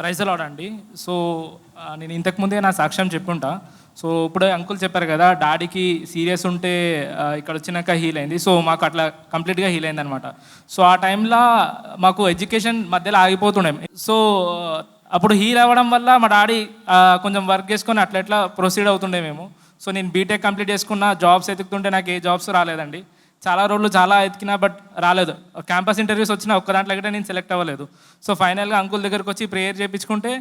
Praise lord అండి. So నేను ఇంతకుముందే నా సాక్ష్యం చెప్పుంటా. సో ఇప్పుడే అంకుల్ చెప్పారు కదా డాడీకి సీరియస్ ఉంటే ఇక్కడ వచ్చినాక హీల్ అయింది. సో మాకు అట్లా కంప్లీట్గా హీల్ అయింది అనమాట సో ఆ టైంలో మాకు ఎడ్యుకేషన్ మధ్యలో ఆగిపోతుండే. సో అప్పుడు హీల్ అవ్వడం వల్ల మా డాడీ కొంచెం వర్క్ చేసుకొని అట్లా ఎట్లా ప్రొసీడ్ అవుతుండే మేము. సో నేను బీటెక్ కంప్లీట్ చేసుకున్న జాబ్స్ ఎతుకుతుంటే నాకు ఏ జాబ్స్ రాలేదండి. చాలా రోజులు చాలా ఎతికినా బట్ రాలేదు. క్యాంపస్ ఇంటర్వ్యూస్ వచ్చిన ఒక్క దాంట్లో కూడా నేను సెలెక్ట్ అవ్వలేదు. సో ఫైనల్గా అంకుల్ దగ్గరకు వచ్చి ప్రేయర్ చేయించుకుంటే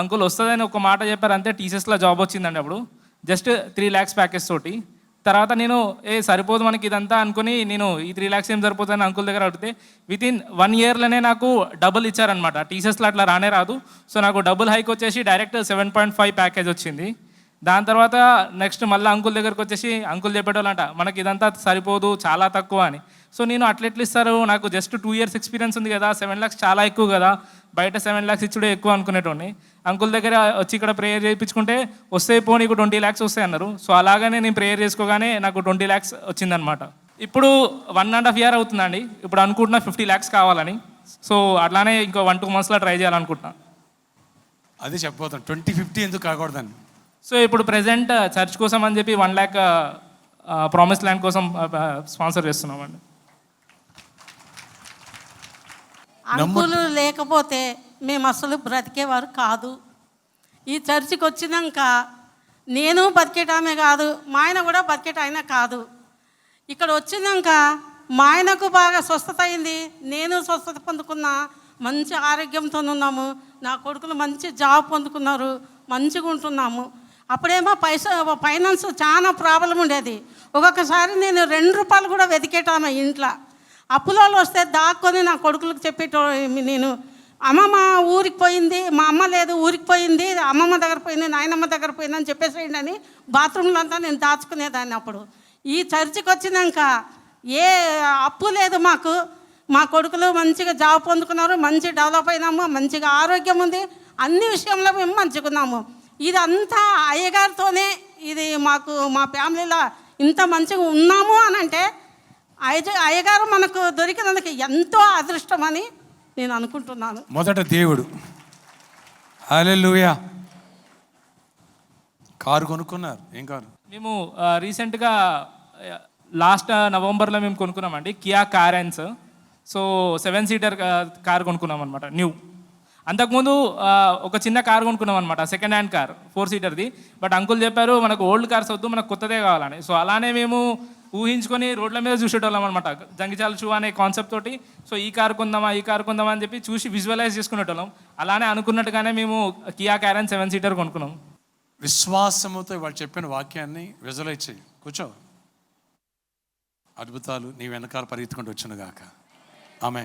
అంకుల్ వస్తుందని ఒక మాట చెప్పారు అంతే టీసీఎస్లో జాబ్ వచ్చిందండి అప్పుడు. జస్ట్ త్రీ ల్యాక్స్ ప్యాకేజ్ తోటి. తర్వాత నేను ఏ సరిపోదు మనకి ఇదంతా అనుకుని నేను ఈ త్రీ ల్యాక్స్ ఏం సరిపోతుందని అంకుల్ దగ్గర అడిగితే విత్ ఇన్ వన్ ఇయర్లోనే నాకు డబుల్ ఇచ్చారనమాట టీసీఎస్లో అట్లా రానే రాదు. సో నాకు డబుల్ హైక్ వచ్చేసి direct seven point five package వచ్చింది. దాని తర్వాత నెక్స్ట్ మళ్ళీ అంకుల్ దగ్గరకు వచ్చేసి అంకుల్ చెప్పేటోళ్ళంట మనకి ఇదంతా సరిపోదు చాలా తక్కువ అని. సో నేను అట్లెట్లు ఇస్తారు నాకు జస్ట్ టూ ఇయర్స్ ఎక్స్పీరియన్స్ ఉంది కదా సెవెన్ ల్యాక్స్ చాలా ఎక్కువ కదా బయట సెవెన్ ల్యాక్స్ ఇచ్చుడే ఎక్కువ అనుకునేటోని అంకుల్ దగ్గర వచ్చి ఇక్కడ ప్రేయర్ చేయించుకుంటే వస్తే పో నీకు ట్వంటీ ల్యాక్స్ వస్తాయి అన్నారు. సో అలాగనే నేను ప్రేయర్ చేసుకోగానే నాకు ట్వంటీ ల్యాక్స్ వచ్చిందనమాట ఇప్పుడు వన్ అండ్ హాఫ్ ఇయర్ అవుతుందండి. ఇప్పుడు అనుకుంటున్నా ఫిఫ్టీ ల్యాక్స్ కావాలని. సో అట్లానే ఇంకో వన్ టూ మంత్స్లో ట్రై చేయాలనుకుంటున్నా. అది చెప్పబోతాను ట్వంటీ ఫిఫ్టీ ఎందుకు కాకూడదని? సో ఇప్పుడు ప్రెసెంట్ చర్చ్ కోసం అని చెప్పి వన్ ల్యాక్ ప్రామిస్ ల్యాండ్ కోసం స్పాన్సర్ చేస్తున్నామండి. అంకులు లేకపోతే మేము అసలు బ్రతికేవారు కాదు. ఈ చర్చికి వచ్చినాక నేను బతికేటామే కాదు మా ఆయన కూడా బతికేట ఆయన కాదు. ఇక్కడ వచ్చినాక మా ఆయనకు బాగా స్వస్థత అయింది నేను స్వస్థత పొందుకున్నా మంచి ఆరోగ్యంతో ఉన్నాము నా కొడుకులు మంచి జాబ్ పొందుకున్నారు మంచిగా ఉంటున్నాము అప్పుడేమో పైసా ఫైనాన్స్ చాలా ప్రాబ్లం ఉండేది. ఒక్కొక్కసారి నేను రెండు రూపాయలు కూడా వెతికేటాను ఇంట్లో. అప్పులలో వస్తే దాక్కొని నా కొడుకులకు చెప్పేటో నేను అమ్మమ్మ ఊరికి పోయింది మా అమ్మ లేదు ఊరికి పోయింది అమ్మమ్మ దగ్గర పోయింది నాయనమ్మ దగ్గర పోయింది అని చెప్పేసేయండి అని బాత్రూంలో అంతా నేను దాచుకునేదాన్ని అప్పుడు. ఈ చర్చికి వచ్చినాక ఏ అప్పు లేదు మాకు. మా కొడుకులు మంచిగా జాబ్ పొందుకున్నారు మంచి డెవలప్ అయినాము మంచిగా ఆరోగ్యం ఉంది. అన్ని విషయంలో మేము మంచిగా ఇదంతా అయ్యగారితోనే ఇది మాకు మా ఫ్యామిలీలో ఇంత మంచిగా ఉన్నాము అని అంటే అయ్య అయ్యగారు మనకు దొరికినందుకు ఎంతో అదృష్టం అని నేను అనుకుంటున్నాను. మొదట దేవుడు. హల్లెలూయా. కారు కొనుక్కున్నారు ఏం కారు? మేము రీసెంట్గా లాస్ట్ నవంబర్లో మేము కొనుక్కున్నామండి Kia Carens so seven seater car కొనుక్కున్నాం అనమాట న్యూ. అంతకుముందు ఒక చిన్న కార్ కొనుక్కున్నాం అనమాట సెకండ్ హ్యాండ్ కార్ ఫోర్ సీటర్ది బట్ అంకుల్ చెప్పారు మనకు ఓల్డ్ కార్స్ వద్దు మనకు కొత్తదే కావాలని. సో అలానే మేము ఊహించుకొని రోడ్ల మీద చూసేటోళ్ళం అనమాట జంగిచాల షూ అనే కాన్సెప్ట్ తోటి. సో ఈ కార్ కొందామా ఈ కార్ కొందామా అని చెప్పి చూసి విజువలైజ్ చేసుకునేటోళ్ళం. అలానే అనుకున్నట్టుగానే మేము కియా క్యారన్ సెవెన్ సీటర్ కొనుక్కున్నాం. విశ్వాసముతో వాళ్ళు చెప్పిన వాక్యాన్ని విజువలైజ్ చేయి కూర్చో. అద్భుతాలు నీ వెనకాల పరిగెత్తుకుంటూ వచ్చిన గాక ఆమె